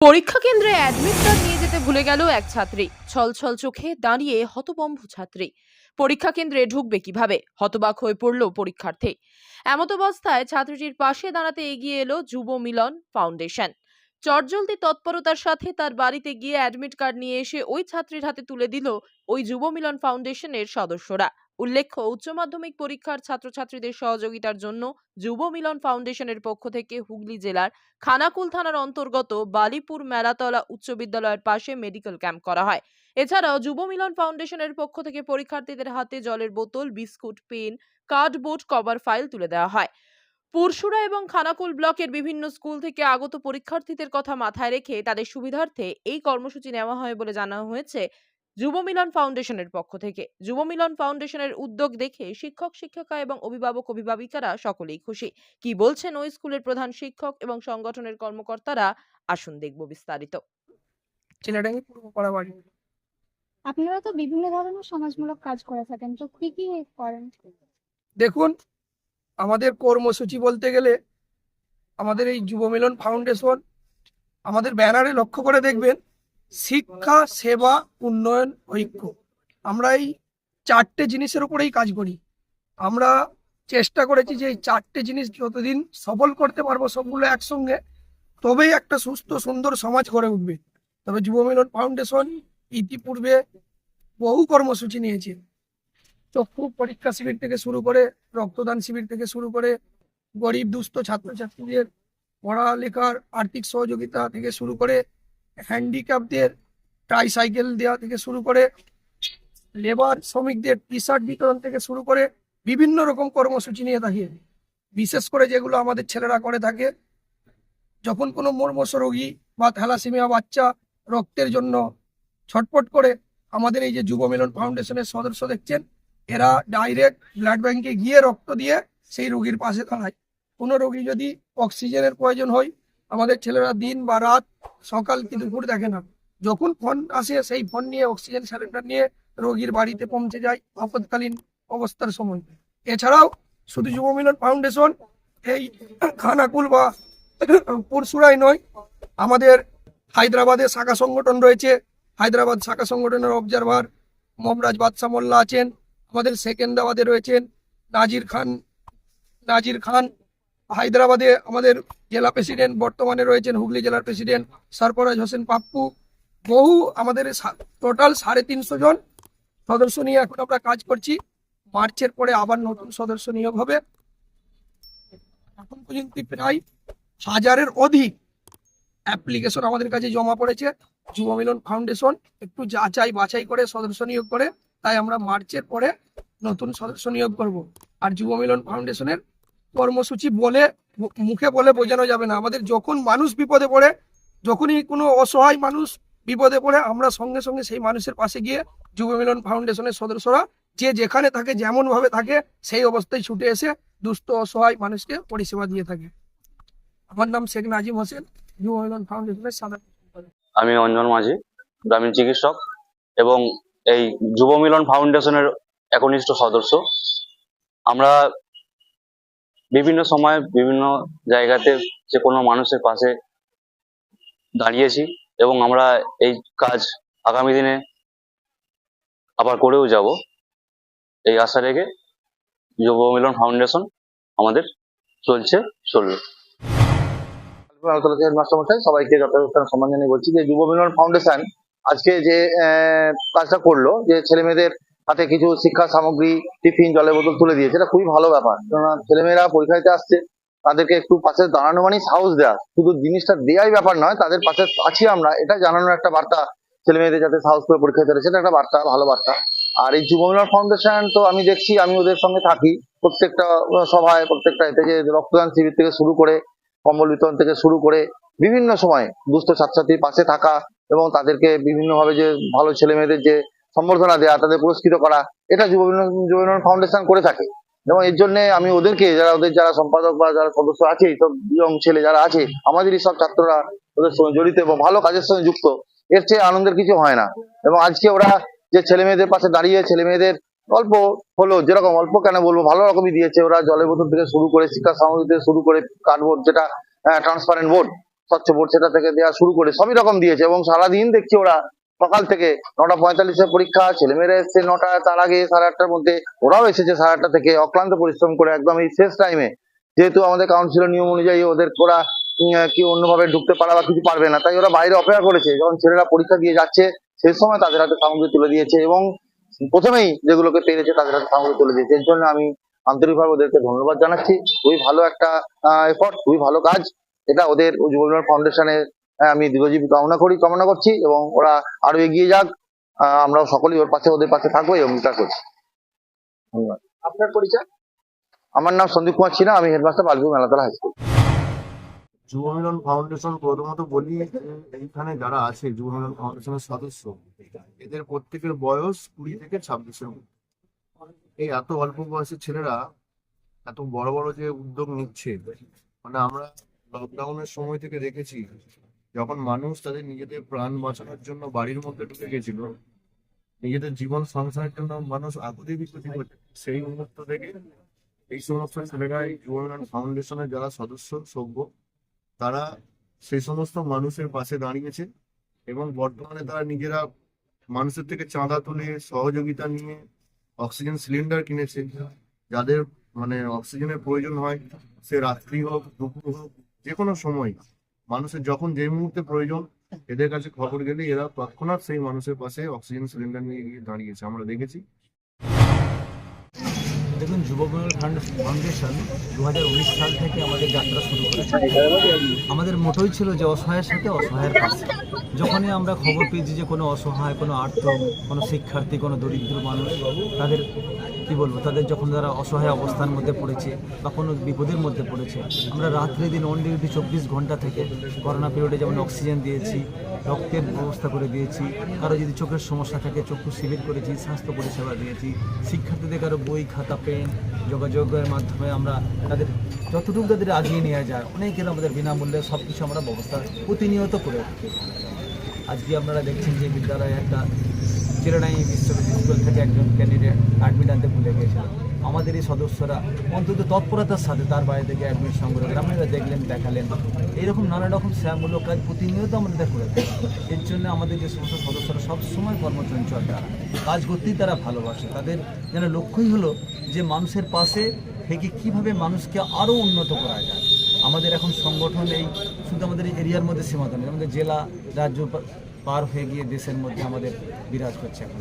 পরীক্ষা কেন্দ্রে admit card নিয়ে যেতে ভুলে গেল এক ছাত্রী। ছলছল চোখে দাঁড়িয়ে হতবম্ব ছাত্রী। পরীক্ষা কেন্দ্রে ঢুকবে কীভাবে? হতবাক হয়ে পড়ল পরীক্ষার্থী। এমত অবস্থায় ছাত্রীটির পাশে দাঁড়াতে এগিয়ে এলো যুব মিলন ফাউন্ডেশন। চটজলদি তৎপরতার সাথে তার বাড়িতে গিয়ে অ্যাডমিট কার্ড নিয়ে এসে ওই ছাত্রীর হাতে তুলে দিল ওই যুব মিলন ফাউন্ডেশনের সদস্যরা। উল্লেখ্য, উচ্চ মাধ্যমিক পরীক্ষার ছাত্রছাত্রীদের সহযোগিতার জন্য যুব মিলন ফাউন্ডেশনের পক্ষ থেকে হুগলি জেলার খানাকুল থানার অন্তর্গত বালিপুর মেলাতলা উচ্চ বিদ্যালয়ের পাশে মেডিকেল ক্যাম্প করা হয়। এছাড়াও যুব মিলন ফাউন্ডেশনের পক্ষ থেকে পরীক্ষার্থীদের হাতে জলের বোতল, biscuit, pen cardboard cover file তুলে দেওয়া হয়। পুরসুরা এবং খানাকুল ব্লকের বিভিন্ন স্কুল থেকে আগত পরীক্ষার্থীদের কথা মাথায় রেখে তাদের সুবিধার্থে এই কর্মসূচি নেওয়া হয় বলে জানানো হয়েছে যুব মিলন ফাউন্ডেশনের পক্ষ থেকে। যুব মিলন ফাউন্ডেশনের উদ্যোগ দেখে শিক্ষক শিক্ষিকা এবং অভিভাবক অভিভাবিকারা সকলেই খুশি। কি বলছেন ওই স্কুলের প্রধান শিক্ষক এবং সংগঠনের কর্মকর্তারা? আসুন দেখব বিস্তারিত। আপনারা তো বিভিন্ন ধরনের সমাজমূলক কাজ করে থাকেন তো কি কি করেন? দেখুন আমাদের কর্মসূচি বলতে গেলে আমাদের এই যুব মিলন ফাউন্ডেশন আমাদের ব্যানারে লক্ষ্য করে দেখবেন শিক্ষা, সেবা, উন্নয়ন, ঐক্য। আমরা এই চারটে জিনিসের উপরেই কাজ করি। আমরা চেষ্টা করেছি যে এই চারটে জিনিস যতদিন সফল করতে পারব সবগুলো একসঙ্গে, তবেই একটা সুস্থ, সুন্দর সমাজ গড়ে উঠবে। তবে যুব মিলন ফাউন্ডেশন ইতিপূর্বে বহু কর্মসূচি নিয়েছে। চক্ষু পরীক্ষা শিবির থেকে শুরু করে রক্তদান শিবির থেকে শুরু করে গরিব, দুস্থ, ছাত্রছাত্রীদের পড়ালেখার আর্থিক সহযোগিতা থেকে শুরু করে হ্যান্ডিক্যাপদের ট্রাইসাইকেল দেওয়া থেকে শুরু করে লেবার শ্রমিকদের টি শার্ট বিতরণ থেকে শুরু করে বিভিন্ন রকম কর্মসূচি নিয়ে থাকি। বিশেষ করে যেগুলো আমাদের ছেলেরা করে থাকে। যখন কোনো মর্মস রোগী বা থ্যালাসেমিয়া বাচ্চা রক্তের জন্য ছটপট করে, আমাদের এই যে যুব মিলন ফাউন্ডেশনের সদস্য দেখছেন এরা ডাইরেক্ট ব্লাড ব্যাংকে গিয়ে রক্ত দিয়ে সেই রোগীর পাশে দাঁড়ায়। কোনো রোগী যদি অক্সিজেনের প্রয়োজন হয়, আমাদের ছেলেরা দিন বা রাত, সকাল কি দুপুর দেখে না। যখন ফোন আসে, সেই ফোন নিয়ে অক্সিজেন সিলিন্ডার নিয়ে রোগীর বাড়িতে পৌঁছে যায় আপদকালীন অবস্থার সময়। এছাড়াও শুধু যুব মিলন ফাউন্ডেশন এই খানাকুল বা পরশুরাই নয়, আমাদের হায়দ্রাবাদে শাখা সংগঠন রয়েছে। হায়দ্রাবাদ শাখা সংগঠনের অবজারভার মমরাজ বাদশাহ মোল্লা আছেন। আমাদের সেকেন্দ্রাবাদে রয়েছেন নাজির খান নাজির খান হায়দ্রাবাদে আমাদের জেলা প্রেসিডেন্ট বর্তমানে রয়েছেন হুগলি জেলার প্রেসিডেন্ট সরফরাজ হোসেন পাপ্পু। বহু আমাদের টোটাল সাড়ে তিনশো জন সদস্য নিয়ে এখন আমরা কাজ করছি। মার্চের পরে আবার নতুন সদস্য নিয়োগ হবে। এখন পর্যন্ত প্রায় হাজারের অধিক অ্যাপ্লিকেশন আমাদের কাছে জমা পড়েছে। যুব মিলন ফাউন্ডেশন একটু যাচাই বাছাই করে সদস্য নিয়োগ করে। তাই আমরা মার্চের পরে নতুন সদস্য নিয়োগ করব। আর যুব মিলন ফাউন্ডেশনের কর্মসূচি বলে, মুখে বলে বোঝানো যাবে না। আমাদের যখন মানুষ বিপদে পড়ে, যখনই কোনো অসহায় মানুষ বিপদে পড়ে, আমরা সঙ্গে সঙ্গে সেই মানুষের পাশে গিয়ে যুব মিলন ফাউন্ডেশনের সদস্যরা যে যেখানে থাকে যেমন ভাবে থাকে, সেই অবস্থায় ছুটে এসে দুস্থ, অসহায় মানুষকে পরিষেবা দিয়ে থাকে। আমার নাম শেখ নাজিম হোসেন, যুব মিলন ফাউন্ডেশনের সাধারণ। আমি অঞ্জন মাঝি, গ্রামীণ চিকিৎসক এবং এই যুব মিলন ফাউন্ডেশনের একনিষ্ঠ সদস্য। আমরা বিভিন্ন সময় বিভিন্ন জায়গাতে যে কোনো মানুষের পাশে দাঁড়িয়েছি এবং আমরা এই কাজ আগামী দিনে আবার করেও যাব। এই আশা রেখে যুব মিলন ফাউন্ডেশন আমাদের চলছে, চলবে। সবাইকে যথাযথ সম্মান জানিয়ে বলছি যে যুব মিলন ফাউন্ডেশন আজকে যে কাজটা করল, যে ছেলে মেয়েদের হাতে কিছু শিক্ষা সামগ্রী, টিফিন, জলের বোতল তুলে দিয়েছে, এটা খুবই ভালো ব্যাপার। কেননা ছেলেমেয়েরা পরীক্ষা দিতে আসছে, তাদেরকে একটু পাশে দাঁড়ানো মানেই সাহস দেওয়া শুধু জিনিসটা দেওয়াই ব্যাপার নয়, তাদের পাশে আছি আমরা, এটা জানানোর একটা বার্তা ছেলে মেয়েদের যাতে সাহস করে পরীক্ষা দিতে সেটা একটা বার্তা, ভালো বার্তা। আর এই যুব মিলন ফাউন্ডেশন তো আমি দেখছি, আমি ওদের সঙ্গে থাকি, প্রত্যেকটা সভায়, প্রত্যেকটা এতে যে রক্তদান শিবির থেকে শুরু করে, কম্বল বিতরণ থেকে শুরু করে, বিভিন্ন সময় দুস্থ ছাত্রছাত্রীর পাশে থাকা এবং তাদেরকে বিভিন্নভাবে যে ভালো ছেলে মেয়েদের যে সম্বর্ধনা দেওয়া তাদের পুরস্কৃত করা, এটা যুব যুব ফাউন্ডেশন করে থাকে। এবং এর জন্য আমি ওদেরকে, যারা ওদের যারা সম্পাদক বা যারা সদস্য আছে সব ইয়ং ছেলে যারা আছে, আমাদেরই সব ছাত্ররা ওদের সঙ্গে জড়িত এবং ভালো কাজের সঙ্গে যুক্ত। এর চেয়ে আনন্দের কিছু হয় না। এবং আজকে ওরা যে ছেলে মেয়েদের পাশে দাঁড়িয়ে ছেলে মেয়েদের অল্প হলো যেরকম অল্প কেন বলব, ভালো রকমই দিয়েছে। ওরা জলের বোতল থেকে শুরু করে, শিক্ষা সামগ্রী থেকে শুরু করে কার্ডবোর্ড যেটা ট্রান্সপারেন্ট বোর্ড স্বচ্ছ বোর্ড সেটা থেকে দেওয়া শুরু করে সবই রকম দিয়েছে এবং সারাদিন দেখছি ওরা সকাল থেকে নটা পঁয়তাল্লিশে পরীক্ষা, ছেলেমেয়েরা এসছে নটা, তার আগে সাড়ে আটটার মধ্যে ওরাও এসেছে সাড়ে আটটা থেকে অক্লান্ত পরিশ্রম করে একদম এই শেষ টাইমে যেহেতু আমাদের কাউন্সিলের নিয়ম অনুযায়ী ওদের ওরা কি অন্যভাবে ঢুকতে পারা বা কিছু পারবে না, তাই ওরা বাইরে অপেক্ষা করেছে। যখন ছেলেরা পরীক্ষা দিয়ে যাচ্ছে, সেই সময় তাদের হাতে সামগ্রী তুলে দিয়েছে এবং প্রথমেই যেগুলোকে পেরেছে তাদের হাতে সামগ্রী তুলে দিয়েছে। এর জন্য আমি আন্তরিকভাবে ওদেরকে ধন্যবাদ জানাচ্ছি। খুবই ভালো একটা এফর্ট খুবই ভালো কাজ। এটা ওদের যুব বিমান ফাউন্ডেশনের আমি দীর্ঘজীবী কামনা করি কামনা করছি এবং ওরা আরও এগিয়ে যাক। আহ, আমরাও সকলেই ওর পাশে ওদের পাশে থাকব এবং অঙ্গীকার করছি। ধন্যবাদ। আপনার পরিচয়? আমার নাম সন্দীপ কুমার ছিনা আমি headmaster Balpur Melatala high school. Yuva Milan foundation প্রথমত বলি এইখানে যারা আছে যুব মিলন ফাউন্ডেশনের সদস্য এদের প্রত্যেকের বয়স কুড়ি থেকে ছাব্বিশের মধ্যে। এই এত অল্প বয়সের ছেলেরা এত বড় বড় যে উদ্যোগ নিচ্ছে মানে আমরা লকডাউনের সময় থেকে দেখেছি, যখন মানুষ তাদের নিজেদের প্রাণ বাঁচানোর জন্য বাড়ির মধ্যে ঢুকে গেছিল, নিজেদের জীবন সংসারের জন্য মানুষ আকুতি বিকুতি করছে। সেই মুহূর্ত থেকে এই সমস্ত ছেলেরা এই ফাউন্ডেশনের যারা সদস্য, সভ্য, তারা সেই সমস্ত মানুষের পাশে দাঁড়িয়েছে এবং বর্তমানে তারা নিজেরা মানুষের থেকে চাঁদা তুলে সহযোগিতা নিয়ে অক্সিজেন সিলিন্ডার কিনেছে। যাদের মানে অক্সিজেনের প্রয়োজন হয়, সে রাত্রি হোক, দুপুর হোক যে কোনো সময় মানুষের যখন যে মুহূর্তে প্রয়োজন, এদের কাছে খবর গেলে এরা তৎক্ষণাৎ সেই মানুষের পাশে অক্সিজেন সিলিন্ডার নিয়ে গিয়ে দাঁড়িয়েছে। আমরা দেখেছি। দেখুন, যুব বিমল ফাউন্ডে- ফাউন্ডেশন দু হাজার উনিশ সাল থেকে আমাদের যাত্রা শুরু করেছে। আমাদের মোটোই ছিল যে অসহায়ের সাথে অসহায়ের পাশে যখনই আমরা খবর পেয়েছি যে কোনো অসহায়, কোনো আর্থ কোনো শিক্ষার্থী, কোনো দরিদ্র মানুষ, তাদের, কি বলব, তাদের যখন তারা অসহায় অবস্থার মধ্যে পড়েছে বা কোনো বিপদের মধ্যে পড়েছে, আমরা রাত্রি দিন অন ডিউটি চব্বিশ ঘণ্টা থেকে করোনা পিরিয়ডে যেমন অক্সিজেন দিয়েছি রক্তের ব্যবস্থা করে দিয়েছি। কারও যদি চোখের সমস্যা থাকে, চক্ষু শিবির করেছি, স্বাস্থ্য পরিষেবা দিয়েছি, শিক্ষার্থীদের কারও বই, খাতা, পেন যোগাযোগের মাধ্যমে আমরা তাদের যতটুকু তাদের আগিয়ে নেওয়া যায়, অনেকের আমাদের বিনামূল্যে সব কিছু আমরা ব্যবস্থা প্রতিনিয়ত করে থাকি। আজকে আপনারা দেখছেন যে বিদ্যালয়ে একটা চিরানাই বিশ্ববিদ্যালয় থেকে একজন ক্যান্ডিডেট অ্যাডমিট আনতে ভুলে গিয়েছিল আমাদের এই সদস্যরা অন্তত তৎপরতার সাথে তার বাড়ি থেকে অ্যাডমিট সংগ্রহ করে আপনারা দেখলেন, দেখালেন। এইরকম নানা রকম সেবামূলক কাজ প্রতিনিয়ত আমাদের করে থাকে। এর জন্য আমাদের যে সমস্ত সদস্যরা সবসময় কর্মচঞ্চল তারা। কাজ করতেই তারা ভালোবাসে। তাদের যেন লক্ষ্যই হলো যে মানুষের পাশে থেকে কীভাবে মানুষকে আরও উন্নত করা যায়। আমাদের এখন সংগঠন এই শুধু আমাদের এরিয়ার মধ্যে নেই আমাদের জেলা, রাজ্য পার হয়ে গিয়ে দেশের মধ্যে আমাদের বিরাজ করছে এখন।